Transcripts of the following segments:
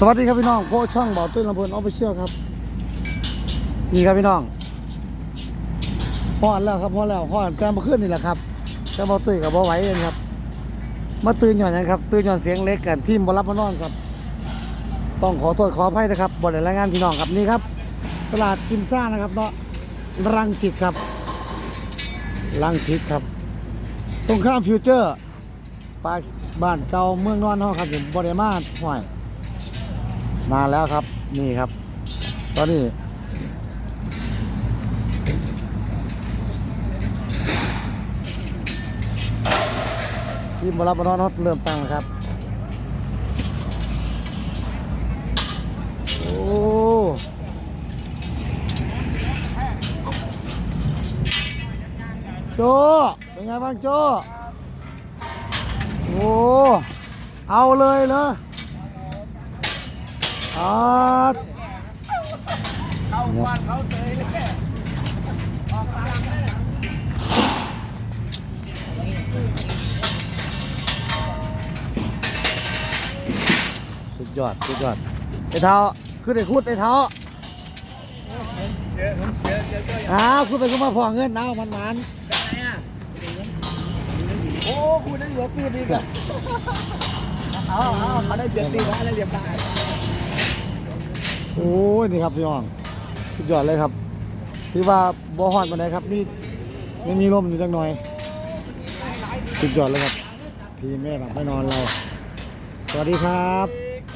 สวัสดีครับพี่น้องโคช่องบ่อตุ้ยลำพลินออฟฟิเชียลครับ นี่ครับพี่น้องพอดแล้วครับพอดแล้วพอดแต่มาขึ้นนี่แหละครับแต่บ่อตุ้ยกับบ่ไหวเองครับมาตื่นหย่อนหยังครับ ตื่นหย่อนเสียงเล็กกันทีมบ่รับมานอนครับ ต้องขอโทษขออภัยนะครับบ่ได้รายงานพี่น้องครับนี่ครับ ตลาดกิมซ่านะครับเนาะรังสิตครับรังสิตครับ ตรงข้ามฟิวเจอร์ปลาบ้านเก่าเมืองนอนเฮาครับผมบ่ได้มาห้อย นานแล้วครับนี่ครับ ตอนนี้ ที่มารับบรอนฮอตเริ่มตั้งครับ โอ้โจเป็นไงบ้างโจโอ้เอาเลยเหรอ อาดเข้าบ้านเขาเตยเลยสุดยอด สุดยอดไอ้เท้าขึ้นไอ้คุดไอ้เท้าอ้าวขึ้นไปก็มาพอเงินเอามันมันโอ้ คุณนั่นเหลือปืนดีกันเอาเอาเขาได้เดือดตีแล้วได้เรียบได้ โอ้ยนี่ครับพี่น้องสุดยอดเลยครับที่ว่าบ่ฮอดมาไหนใดครับนี่ไม่มีลมอยู่จังหน่อยสุดยอดเลยครับ ทีแม่หลับไม่นอนเรา สวัสดีครับ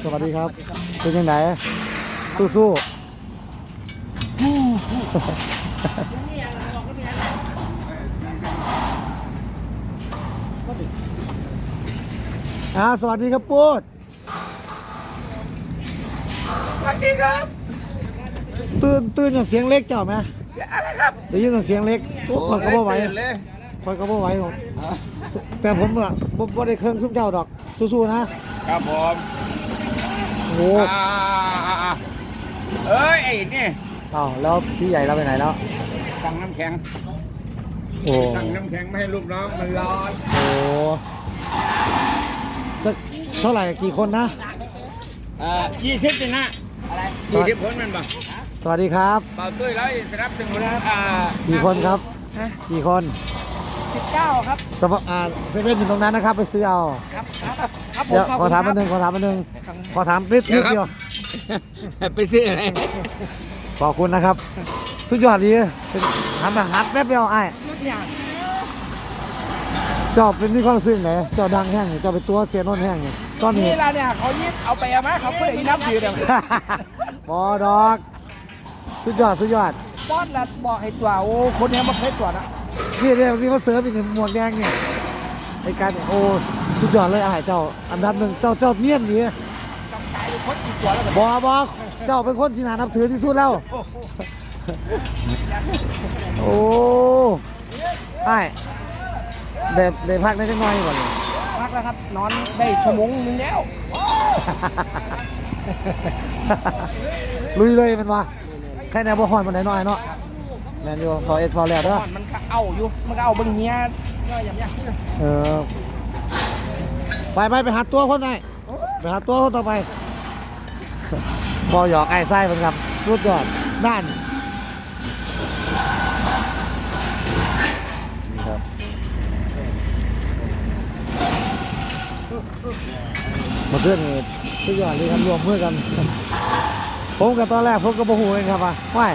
สวัสดีครับเป็นยังไงสู้ๆอ่าสวัสดีครับปูด สวัส ดีครับ ตื่นตื่นอย่างเสียงเล็กเจ้าไหมอะไรครับได้ยินแต่เสียงเล็กโอ้ข่อยก็บ่ไหวเลยข่อยก็บ่ไหวหรอกแต่ผมอะบ่บ่ได้เครื่องซุ้มเจ้าดอกสู้ๆนะครับผมโอ้อ่าเอ้ยไอ้นี่เอ้าแล้วพี่ใหญ่เราไปไหนแล้วสั่งน้ำแข็งโอ้สั่งน้ำแข็งไม่ให้ลูกน้องมันร้อนโอ้จะเท่าไหร่กี่คนนะอ่ายี่สิบจริงนะ อะไรยี่สิบคนมันบ่สวัสดีครับเป่าตุ้ยแล้วสนับสนุนอ่ากี่คนครับกี่คนสิบเก้าครับสปอ่าเซเว่นอยู่ตรงนั้นนะครับ ไปซื้อเอาครับครับครับผเดี๋ยวมขอถามอันหนึ่งขอถามอันหนึ่งขอถามนิดนิดเดียวไปซื้ออะไรขอบคุณนะครับ สุดยอดดีเป็นทำแบบฮัดแป๊บเดียวไอ้ายอย่างเจ้าเป็นมีความรู้สึกไหนเจ้าดังแห้งนี่เจ้าเป็นตัวเสียโนนแห้งนี่ ตอนนี้ นี่ละเนี่ยเขายึดเอาไปเอามาเขาไม่ได้นับถือเดียวบอดอก สุดยอด สุดยอด ป้อนละบอกให้ตัวโอ้คนนี้มาเคยตัวนะนี่เนี่ยนี่เขาเสริมอีกหนึ่งหมวกแดงเนี่ยไอการโอ้สุดยอดเลยไอ้ายเจ้า อันดับหนึ่งเจ้าเจ้าเนียนดีต้องตายเป็นคนกี่ตัวแล้วแบบบอบอเจ้าเป็นคนที่น่านับถือที่สุดแล้ว โอ้ไอ้ายเด็ดเด็ดพักได้จังหน่อยก่อนเลยพัก แล้วครับ นอนได้ชั่วโมงนึงแล้วลุยเลยมันวะใครแนวบ่ฮอนมันไหนน้อยเนาะแมนอยู่พอเอ็ดพอแล้วเด้อมันก็เอาอยู่มันก็เอาเบิ่งเมียก็ยำยำเออไปไปไปหาตัวคนไหนไปหาตัวคนต่อไปพอหยอกไอ้ไส้เป็นครับรุดยอดด้านนี่ครับ มาเพื่อนนี่ทุกอย่างเลยครับรวมเพื่อกัน ผมกับตอนแรกผมก็บ่ฮู้เองครับว่าว่าย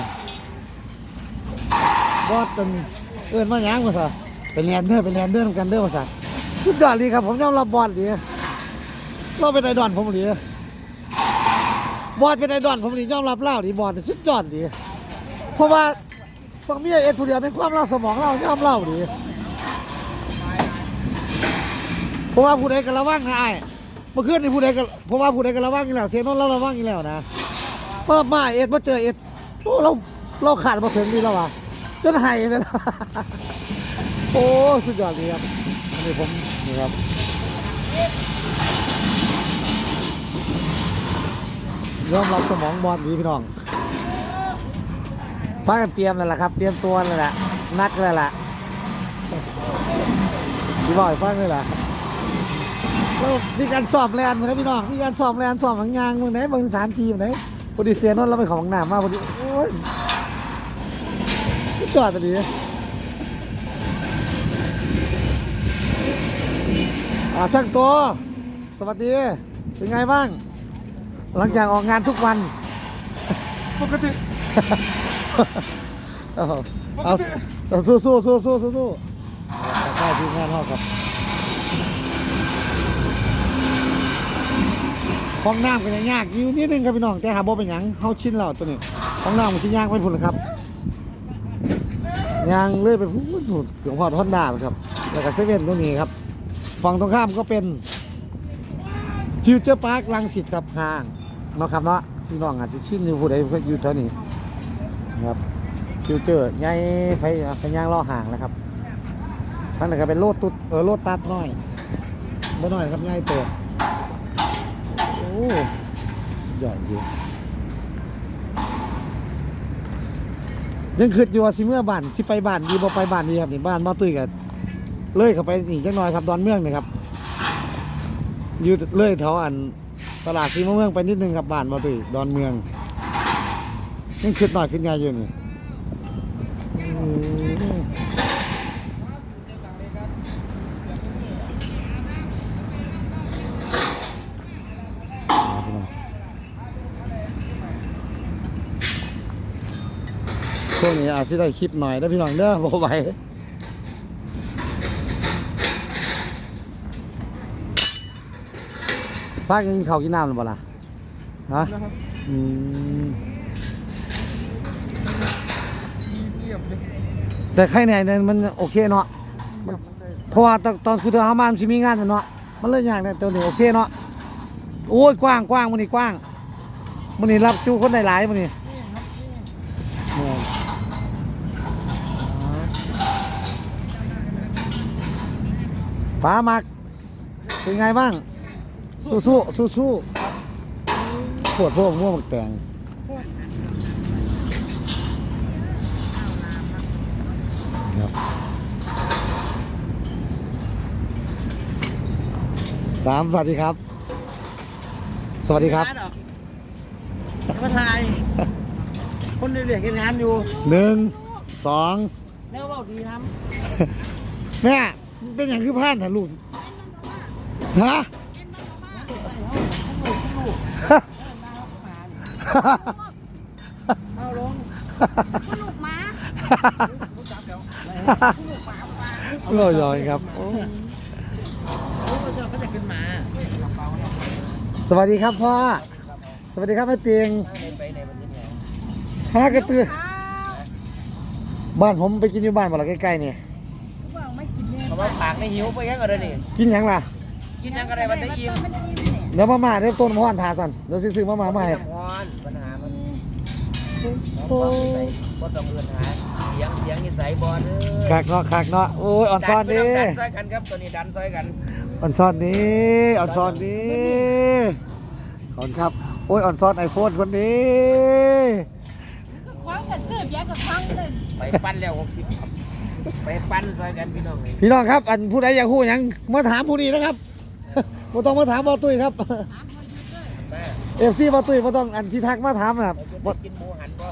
บอสจนเอิ้นมาหยังมาซะเป็นแลนเดอร์เป็นแลนเดอร์นำกันเด้อมาซะสุดยอดดีครับผมยอมรับบอสดีเราเป็นไอดอลผมดีบอสเป็นไอดอลผมดียอมรับเล่าดีบอสสุดยอดดีเพราะว่าต้องมีเอ็ดผู้เดียวเป็นความเล่าสมองเรายอมเล่าดีเพราะว่าผู้ใดก็ระวังนะไอ้าย เมื่อคืนนี่ผู้ใดก็เพราะว่าผู้ใดก็ระวังอยู่แล้วเสียนนท์เราระวังอยู่แล้วนะเมื่อมาเอ็ดมาเจอเอ็ดโอ้เราเราขาดมาถึงนี่แล้ววะจนหายเลยนะโอ้สุดยอดเลยครับอันนี้ผมนี่ครับยอมรับสมองบอลดีพี่น้องพากันเตรียมแล้วล่ะครับ เตรียมตัวแล้วล่ะนักแล้วล่ะพี่บอยฟังเลยล่ะ มีการสอบแลนด์เหมือนพี่น้อง มีการสอบแลนด์สอบหางยางเมืองไหนบางสถานที่เมืองไหนพอดีเสียนนท์เราไปของหนามมาพอดีโอ้ยจอดตัวดีอ่าช่างตัว สวัสดี เป็นไงบ้าง หลังจากออกงานทุกวัน ปกติเอาเอาเอาสู้สู้สู้สู้สู้สู้ใช่ทีมงานเท่าครับ ห้องน้ำก็ยังยากอยู่นิดนึงครับพี่น้องแต่หาบ่เป็นหยังเฮาชินแล้วตัวนี้ห้องน้ำมันสิยากเป็นผุนครับยางเลื่อยไปพูดพูดหลวงพ่อทอนดาบครับแล้วก็เซเว่นตรงนี้ครับฝั่งตรงข้ามก็เป็นฟิวเจอร์พาร์คลังสิตครับห้างเนาะครับเนาะพี่น้องอาจจะชินอยู่ผู้ใดอยู่แถวนี้นะครับฟิวเจอร์ใหญ่ไฟไฟย่างล่อห่างนะครับทั้งนั้นก็เป็นโลดตุดเออโลดตัดน้อยบ่น้อยครับง่ายตัว อ้สุดยอดจริงยังคิดอยู่ว่าสิเมื่อบ้านสิไปบ้านดีบ่ไปบ้านดีครับนี่บ้านมาตุ้ยกันเลยเข้าไปนี่จังน้อยครับดอนเมืองนี่ครับอยู่เลยแถวอันตลาดสีมะเมืองไปนิดนึงครับบ้านมาตุ้ยดอนเมืองยังคิดหน่อยขึ้นใหญ่อยู่นี่ ช่วงนี้อาจจะได้คลิปหน่อยนะพี่น้องเด้อบ่ไหวป้ากินข้าวกินน้ำหรือเปล่าล่ะฮะนะครับอืมเรียบเลยแต่ใครไหนเนี่ยมันโอเคเนาะเรียบเลยเพราะว่าตอนตอนคุณเธอเข้ามามันสิมีงานอยู่เนาะมันเลยยากเนี่ยตัวนี้โอเคเนาะโอ้ยกว้างกว้างมันนี่กว้างมันนี่รับจูคนได้หลายมันนี่เนี่ย ป้ามัก เป็นไงบ้าง สู้สู้สู้สู้ๆปวดพวกม่วงบักแตงครับสามสวัสดีครับ สวัสดีครับมาถ่าย คนเรียกงานอยู่หนึ่งสองแล้วเว่าดีน้แม่มัน เป็นอย่างคือพลาดถ่ายรูปฮะำเอาลงลูกหมาโลยอยครับโอ้เขาจะเขาจะขึ้นมาสวัสดีครับพ่อ สวัสดีครับแม่เตียงไปในวันนี้เนี่ยฮะกระตือข้าวบ้านผมไปกินอยู่บ้านบ่ละใกล้ๆนี่เขา ว่าปากในหิวไปยังอะไรนี่กินหยังล่ะ กินยังอะไรมันได้อิ่มมันได้อิ่มเนี่ยเดี๋ยวมาม่าเดี๋ยวต้นมะม่วงทาสันเดี๋ยวซื้อๆมาม่ามาให้น้ำร้อนปัญหามันบ่ต้องเงินหาเสียงเสียงนิสัยบอลเด้อคักเนาะคักเนาะโอ้ยอ่อนซ้อนดีดันซอยกันครับตัวนี้ดันซอยกันอ่อนซ้อนดีอ่อนซ้อนดีขอบคุณครับ โอ้ยอ่อนซ้อนไอโฟนคนนี้ก็คว้างกับเสื้อแยกกับคว้างเลยไปปั้นแล้ว60 ไปปั้นซอยกันพี่น้องเลยพี่น้องครับ อันผู้ใดอยากพูดหยังมาถามผู้นี้นะครับบ่ต้องมาถามบอตุ้ยครับมาเอฟซีบอตุ้ยบ่ต้องอันที่ทักมาถามนะครับเราบ่จะกินหมูหันบ่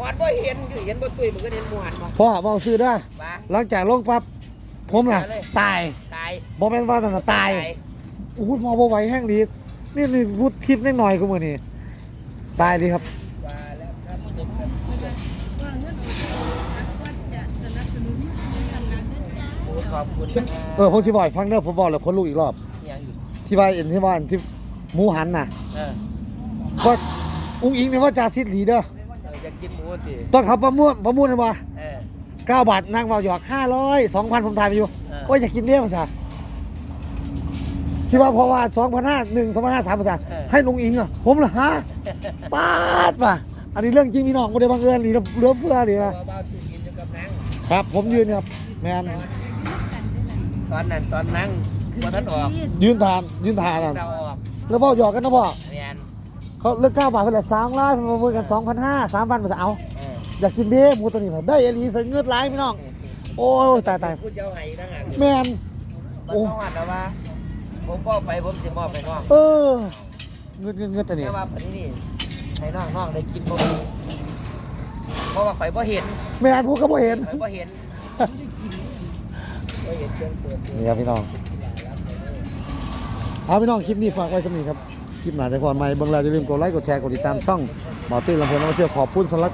บอดบ่เห็นคือเห็นบ่ตุ้ยมันก็เห็นหมูหันบ่พ่อบอกซื้อได้อมาหลังจากลงปั๊บผมน่ะมาเลยตายตายบ่แม่นว่าแต่นน่ะตายโอ้โหมอบ่ไหวแห้งดีนี่นี่พูดทิพย์นิดหน่อยก็มื้อนี้ตายดีครับ ว่าแล้วครับเด็กครับ ว่าเงินว่าจะสนับสนุนในเรื่องนั้นนะจ๊ะ โอ้ขอบคุณนะเออผมสิบอกให้ฟังเด้อผมบอกแล้วคนลูกอีกรอบอย่างอีกที่ว่าเอ็นที่ว่าอันที่หมูหันน่ะเออก็อุ้งอิงเนี่ยว่าจาซิดหลีเด้อเออจะกินหมูสิต้องขับประมูลประมูลนะว่าเออ เก้าบาทนางว่าหยอกห้าร้อยสองพันผมถ่ายไปอยู่เออ โอ้ยอยากกินเลี้ยงภาษาที่ว่าเพราะว่าสองพันห้าหนึ่งสองพันห้าสามภาษาให้ลุงอิงอะผมเหรอฮะปาดป่ะอันนี้เรื่องจริงพี่น้องไม่ได้บังเอิญหรือเหลือเฟือหรือเบาๆตุกินอยู่กับนางครับผมยืนครับแมน ตอนนั้นตอนนั่งบ่ทันออกยืนทานยืนทานอะเราออกแล้วพ่อหยอกกันนะพ่อแม่นเขาเลือกเก้าบาทเพื่อนละสามร้อยมาพูดกันสองพันห้าสามพันภาษาเอาเอออยากกินเด้หมูตัวนี้ผมได้เอลีใส่เงือดไหลายพี่น้องโอ้ยตายตายพูดเจ้าไห้ต่างหากแมนมันต้องวัดแล้วว่าผมก็ไปผมสิมอบไปน้องเออเงืดเงืดเงืดตัวนี้แต่ว่าปันนี้นี่ให้น้องน้องได้กินบ่มีเพราะว่าข่อยบ่เห็นแม่นผู้ก็บ่เห็นข่อยบ่เห็นบ่เห็ นเชิงเปิดนี่ครับพี่น้องเอาพี่น้องคลิปนี้ฝากไว้สำหรับนี้ครับคลิปหนาใจความใหม่เบิ่งแล้วอย่าลืมกดไลค์กดแชร์กดติดตามช่องหมอตุ้ยลำเพลินน้องเชื่อขอบคุณสำหรับ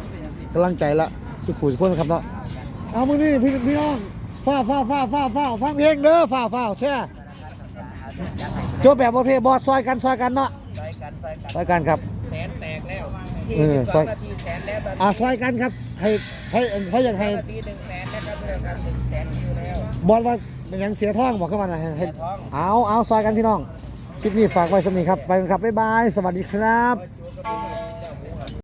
กำลังใจละสุขุสุขคนนะครับเนาะเอามื้อนี้พี่พี่น้องฟ้าฟ้าฟ้าฟ้าฟ้าฟังเพลงเด้อฟ้าฟ้าแช่จบแบบโอเคบอดซอยกันซอยกันเนาะซอยกันซอยกันซอยกันครับแสนแตกแล้วเออซอย42นาทีแสนแล้วตอนอ่าซอยกันครับให้ให้ให้อยากให้นาทีหนึ่งแสนนะครับเพื่อนครับหนึ่งแสนวิวแล้ว บอลว่าเป็นหยังเสียท่องบอกเข้ามาหน่อยให้ให้เสียท้องเอาเอาซอยกันพี่น้องคลิปนี้ฝากไว้สำหรับนี้ครับไปกันครับบ๊ายบายสวัสดีครับจูก็เป็นแบบ